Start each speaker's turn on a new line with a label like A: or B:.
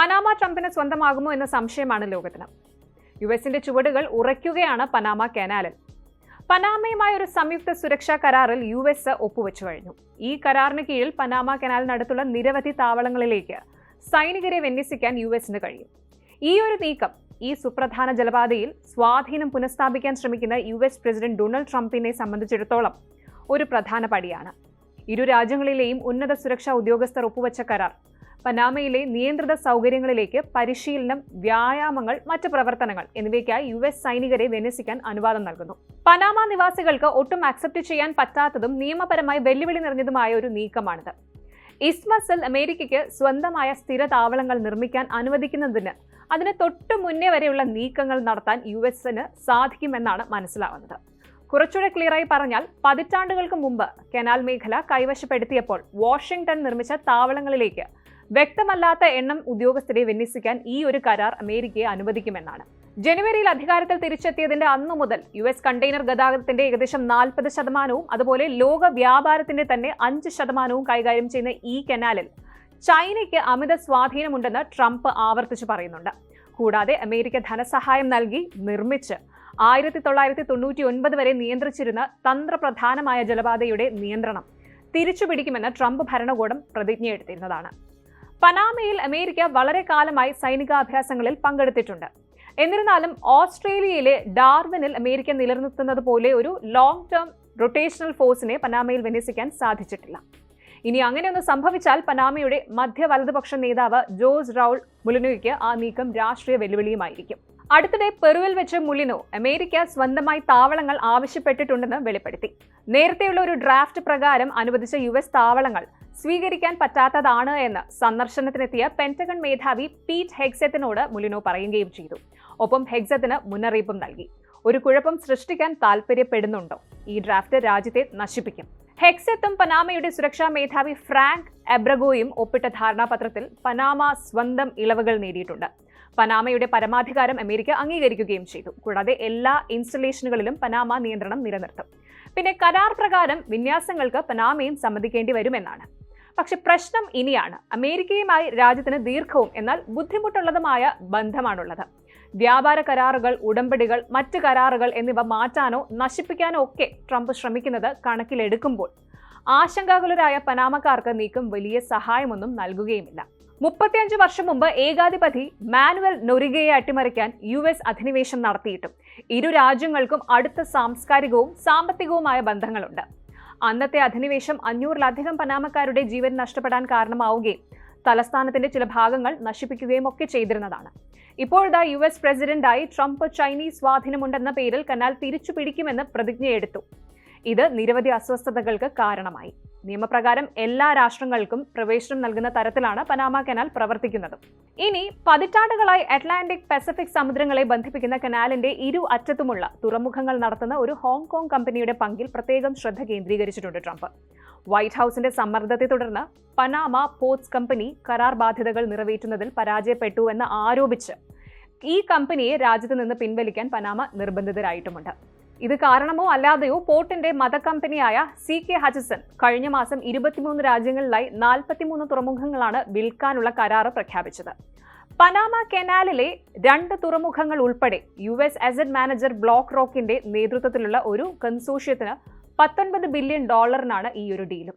A: Panama ട്രംപിന് സ്വന്തമാകുമോ എന്ന സംശയമാണ് ലോകത്തിന്. യു എസിന്റെ ചുവടുകൾ ഉറയ്ക്കുകയാണ് പനാമ കനാലിൽ. പനാമയുമായ ഒരു സംയുക്ത സുരക്ഷാ കരാറിൽ യു എസ് ഒപ്പുവെച്ചു കഴിഞ്ഞു. ഈ കരാറിന് കീഴിൽ പനാമ കനാലിനടുത്തുള്ള നിരവധി താവളങ്ങളിലേക്ക് സൈനികരെ വിന്യസിക്കാൻ യു എസിന് കഴിയും. ഈ ഒരു നീക്കം ഈ സുപ്രധാന ജലപാതയിൽ സ്വാധീനം പുനഃസ്ഥാപിക്കാൻ ശ്രമിക്കുന്ന യു എസ് പ്രസിഡന്റ് ഡൊണാൾഡ് ട്രംപിനെ സംബന്ധിച്ചിടത്തോളം ഒരു പ്രധാന പടിയാണ്. ഇരു രാജ്യങ്ങളിലെയും ഉന്നത സുരക്ഷാ ഉദ്യോഗസ്ഥർ ഒപ്പുവെച്ച കരാർ പനാമയിലെ നിയന്ത്രിത സൗകര്യങ്ങളിലേക്ക് പരിശീലനം വ്യായാമങ്ങൾ മറ്റ് പ്രവർത്തനങ്ങൾ എന്നിവയ്ക്കായി യു എസ് സൈനികരെ വിന്യസിക്കാൻ അനുവാദം നൽകുന്നു. പനാമ നിവാസികൾക്ക് ഒട്ടും അക്സെപ്റ്റ് ചെയ്യാൻ പറ്റാത്തതും നിയമപരമായി വെല്ലുവിളി നിറഞ്ഞതുമായ ഒരു നീക്കമാണിത്. ഇസ്മസിൽ അമേരിക്കയ്ക്ക് സ്വന്തമായ സ്ഥിര താവളങ്ങൾ നിർമ്മിക്കാൻ അനുവദിക്കുന്നതിന് അതിന് തൊട്ടു മുന്നേ വരെയുള്ള നീക്കങ്ങൾ നടത്താൻ യു എസിന് സാധിക്കുമെന്നാണ് മനസ്സിലാവുന്നത്. കുറച്ചുകൂടെ ക്ലിയറായി പറഞ്ഞാൽ പതിറ്റാണ്ടുകൾക്ക് മുമ്പ് കനാൽ മേഖല കൈവശപ്പെടുത്തിയപ്പോൾ വാഷിംഗ്ടൺ നിർമ്മിച്ച താവളങ്ങളിലേക്ക് വ്യക്തമല്ലാത്ത എണ്ണം ഉദ്യോഗസ്ഥരെ വിന്യസിക്കാൻ ഈ ഒരു കരാർ അമേരിക്കയെ അനുവദിക്കുമെന്നാണ്. ജനുവരിയിൽ അധികാരത്തിൽ തിരിച്ചെത്തിയതിന്റെ അന്നു മുതൽ യു എസ് കണ്ടെയ്നർ ഗതാഗതത്തിന്റെ ഏകദേശം നാൽപ്പത് ശതമാനവും അതുപോലെ ലോക വ്യാപാരത്തിന്റെ തന്നെ അഞ്ച് ശതമാനവും കൈകാര്യം ചെയ്യുന്ന ഈ കനാലിൽ ചൈനയ്ക്ക് അമിത സ്വാധീനമുണ്ടെന്ന് ട്രംപ് ആവർത്തിച്ചു പറയുന്നുണ്ട്. കൂടാതെ അമേരിക്ക ധനസഹായം നൽകി നിർമ്മിച്ച് ആയിരത്തി തൊള്ളായിരത്തി തൊണ്ണൂറ്റി ഒൻപത് വരെ നിയന്ത്രിച്ചിരുന്ന തന്ത്രപ്രധാനമായ ജലപാതയുടെ നിയന്ത്രണം തിരിച്ചുപിടിക്കുമെന്ന് ട്രംപ് ഭരണകൂടം പ്രതിജ്ഞയെടുത്തിരുന്നതാണ്. പനാമയിൽ അമേരിക്ക വളരെ കാലമായി സൈനികാഭ്യാസങ്ങളിൽ പങ്കെടുത്തിട്ടുണ്ട്. എന്നിരുന്നാലും ഓസ്ട്രേലിയയിലെ ഡാർവിനിൽ അമേരിക്ക നിലനിർത്തുന്നത് പോലെ ഒരു ലോങ് ടേം റൊട്ടേഷണൽ ഫോഴ്സിനെ പനാമയിൽ വിന്യസിക്കാൻ സാധിച്ചിട്ടില്ല. ഇനി അങ്ങനെയൊന്ന് സംഭവിച്ചാൽ പനാമയുടെ മധ്യ വലതുപക്ഷ നേതാവ് ജോസ് റൗൾ മുലിനോയ്ക്ക് ആ നീക്കം രാഷ്ട്രീയ വെല്ലുവിളിയുമായിരിക്കും. അടുത്തിടെ പെറുവിൽ വെച്ച് മുലിനോ അമേരിക്ക സ്വന്തമായി താവളങ്ങൾ ആവശ്യപ്പെട്ടിട്ടുണ്ടെന്ന് വെളിപ്പെടുത്തി. നേരത്തെയുള്ള ഒരു ഡ്രാഫ്റ്റ് പ്രകാരം അനുവദിച്ച യു എസ് താവളങ്ങൾ സ്വീകരിക്കാൻ പറ്റാത്തതാണ് എന്ന് സന്ദർശനത്തിനെത്തിയ പെന്റഗൺ മേധാവി പീറ്റ് ഹെഗ്സെത്തിനോട് മുലിനോ പറയുകയും ചെയ്തു. ഒപ്പം ഹെഗ്സത്തിന് മുന്നറിയിപ്പും നൽകി. ഒരു കുഴപ്പം സൃഷ്ടിക്കാൻ താൽപ്പര്യപ്പെടുന്നുണ്ടോ ഈ ഡ്രാഫ്റ്റ് രാജ്യത്തെ നശിപ്പിക്കും. ഹെക്സെത്തും പനാമയുടെ സുരക്ഷാ മേധാവി ഫ്രാങ്ക് എബ്രഗോയും ഒപ്പിട്ട ധാരണാപത്രത്തിൽ പനാമ സ്വന്തം ഇളവുകൾ നേടിയിട്ടുണ്ട്. പനാമയുടെ പരമാധികാരം അമേരിക്ക അംഗീകരിക്കുകയും ചെയ്തു. കൂടാതെ എല്ലാ ഇൻസ്റ്റലേഷനുകളിലും പനാമ നിയന്ത്രണം നിലനിർത്തും. പിന്നെ കരാർ പ്രകാരം വിന്യാസങ്ങൾക്ക് പനാമയും സമ്മതിക്കേണ്ടി വരുമെന്നാണ്. പക്ഷെ പ്രശ്നം ഇനിയാണ്. അമേരിക്കയുമായി രാജ്യത്തിന് ദീർഘവും എന്നാൽ ബുദ്ധിമുട്ടുള്ളതുമായ ബന്ധമാണുള്ളത്. വ്യാപാര കരാറുകൾ ഉടമ്പടികൾ മറ്റ് കരാറുകൾ എന്നിവ മാറ്റാനോ നശിപ്പിക്കാനോ ഒക്കെ ട്രംപ് ശ്രമിക്കുന്നത് കണക്കിലെടുക്കുമ്പോൾ ആശങ്കാകുലരായ പനാമക്കാർക്ക് നീക്കം വലിയ സഹായമൊന്നും നൽകുകയുമില്ല. മുപ്പത്തിയഞ്ച് വർഷം മുമ്പ് ഏകാധിപതി മാനുവൽ നൊരികയെ അട്ടിമറിക്കാൻ യു എസ് അധിനിവേശം നടത്തിയിട്ടും ഇരു രാജ്യങ്ങൾക്കും അടുത്ത സാംസ്കാരികവും സാമ്പത്തികവുമായ ബന്ധങ്ങളുണ്ട്. അന്നത്തെ അധിനിവേശം അഞ്ഞൂറിലധികം പനാമക്കാരുടെ ജീവൻ നഷ്ടപ്പെടാൻ കാരണമാവുകയും തലസ്ഥാനത്തിന്റെ ചില ഭാഗങ്ങൾ നശിപ്പിക്കുകയും ഒക്കെ ചെയ്തിരുന്നതാണ്. ഇപ്പോഴത്തെ യു എസ് പ്രസിഡന്റായി ട്രംപ് ചൈനീസ് സ്വാധീനമുണ്ടെന്ന പേരിൽ കനാൽ തിരിച്ചു പിടിക്കുമെന്ന് പ്രതിജ്ഞയെടുത്തു. ഇത് നിരവധി അസ്വസ്ഥതകൾക്ക് കാരണമായി. നിയമപ്രകാരം എല്ലാ രാഷ്ട്രങ്ങൾക്കും പ്രവേശനം നൽകുന്ന തരത്തിലാണ് പനാമ കനാൽ പ്രവർത്തിക്കുന്നത്. ഇനി പതിറ്റാണ്ടുകളായി അറ്റ്ലാന്റിക് പസഫിക് സമുദ്രങ്ങളെ ബന്ധിപ്പിക്കുന്ന കനാലിന്റെ ഇരു അറ്റത്തുമുള്ള തുറമുഖങ്ങൾ നടത്തുന്ന ഒരു ഹോങ്കോങ് കമ്പനിയുടെ പങ്കിൽ പ്രത്യേകം ശ്രദ്ധ കേന്ദ്രീകരിച്ചിട്ടുണ്ട് ട്രംപ്. വൈറ്റ് ഹൗസിന്റെ സമ്മർദ്ദത്തെ തുടർന്ന് പനാമ പോർട്സ് കമ്പനി കരാർ ബാധ്യതകൾ നിറവേറ്റുന്നതിൽ പരാജയപ്പെട്ടു എന്ന് ആരോപിച്ച് ഈ കമ്പനിയെ രാജ്യത്ത് നിന്ന് പിൻവലിക്കാൻ പനാമ നിർബന്ധിതരായിട്ടുമുണ്ട്. ഇത് കാരണമോ അല്ലാതെയോ പോർട്ടിന്റെ മതകമ്പനിയായ സി കെ ഹജസൺ കഴിഞ്ഞ മാസം ഇരുപത്തിമൂന്ന് രാജ്യങ്ങളിലായി നാൽപ്പത്തിമൂന്ന് തുറമുഖങ്ങളാണ് വിൽക്കാനുള്ള കരാറ് പ്രഖ്യാപിച്ചത്. പനാമ കനാലിലെ രണ്ട് തുറമുഖങ്ങൾ ഉൾപ്പെടെ യു എസ് അസറ്റ് മാനേജർ ബ്ലോക്ക് റോക്കിന്റെ നേതൃത്വത്തിലുള്ള ഒരു കൺസോഷ്യത്തിന് പത്തൊൻപത് ബില്യൺ ഡോളറിനാണ് ഈ ഒരു ഡീലും.